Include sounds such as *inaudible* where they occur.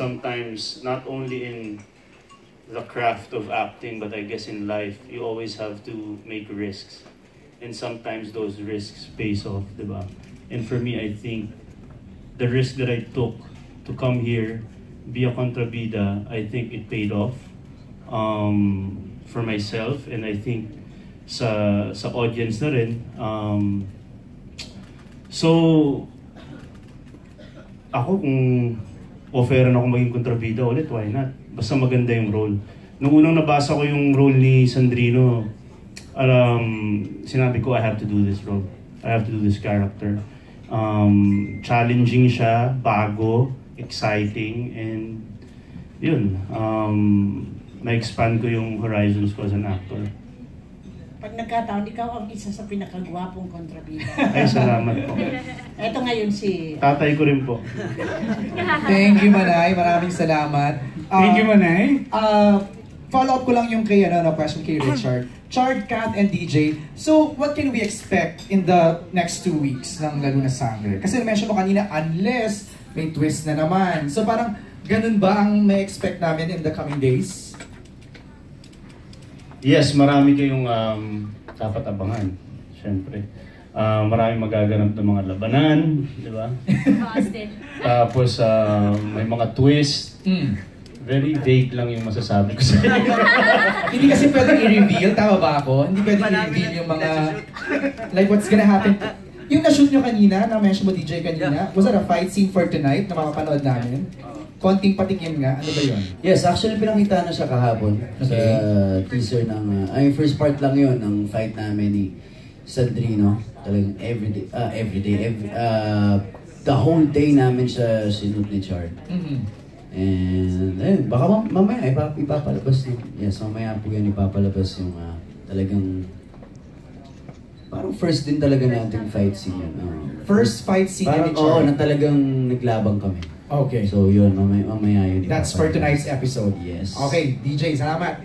sometimes not only in the craft of acting, but I guess in life, you always have to make risks. And sometimes those risks pays off, di ba? And for me, I think the risk that I took to come here, be a contrabida, I think it paid off um, for myself. And I think sa sa audience na rin. Um, so, ako kung offeran ako maging kontrabida ulit, why not? Basta maganda yung role. Nung unang nabasa ko yung role ni Sandrino, um, sinabi ko, I have to do this role. I have to do this character. Um, challenging siya, bago, exciting, and yun, um, na-expand ko yung horizons ko as an actor. Pag nagkataon, ikaw ang isa sa pinakagwapong kontrabida. *laughs* Ay, salamat po. Ito ngayon si... Tatay ko rin po. *laughs* Thank you, Manay. Maraming salamat. Ah, Thank you, Manay. Uh, follow up ko lang yung kay, ano, no, question kay Richard. *laughs* Chard, Kat, and DJ. So, what can we expect in the next two weeks ng Lalo na Sangre? Kasi mention mo kanina, unless may twist na naman. So, parang ganun ba ang may expect namin in the coming days? Yes, marami kayong um, dapat abangan. Siyempre. Ah, marami magaganap ng mga labanan, di ba? *laughs* Tapos ah, may mga twist. Mm. Very vague lang yung masasabi ko sa inyo. *laughs* Hindi kasi pwedeng i-reveal, tama ba ako? Hindi pwedeng i-reveal yung mga, *laughs* like what's gonna happen. Yung na-shoot nyo kanina, na-mention mo DJ kanina, was that a fight scene for tonight na makapanood namin? Konting patikim nga, ano ba yun? Yes, actually pinakita na siya kahapon sa teaser ng, uh, ay first part lang yun ng fight namin ni Sandrino. Talagang everyday, ah everyday, every, uh, the whole day namin siya sinut ni Chard. Mhm. And eh, baka mam- mamaya ipap ipapalabas yung, yes, mamaya po yan ipapalabas yung ah, talagang parang first din talaga nating fight scene yun. ah. First fight scene Parang, ni oo, Chard. na talagang naglabang kami. Okay. So yun, mamaya, mamaya yun. That's for tonight's episode. Yes. Okay, DJ, salamat.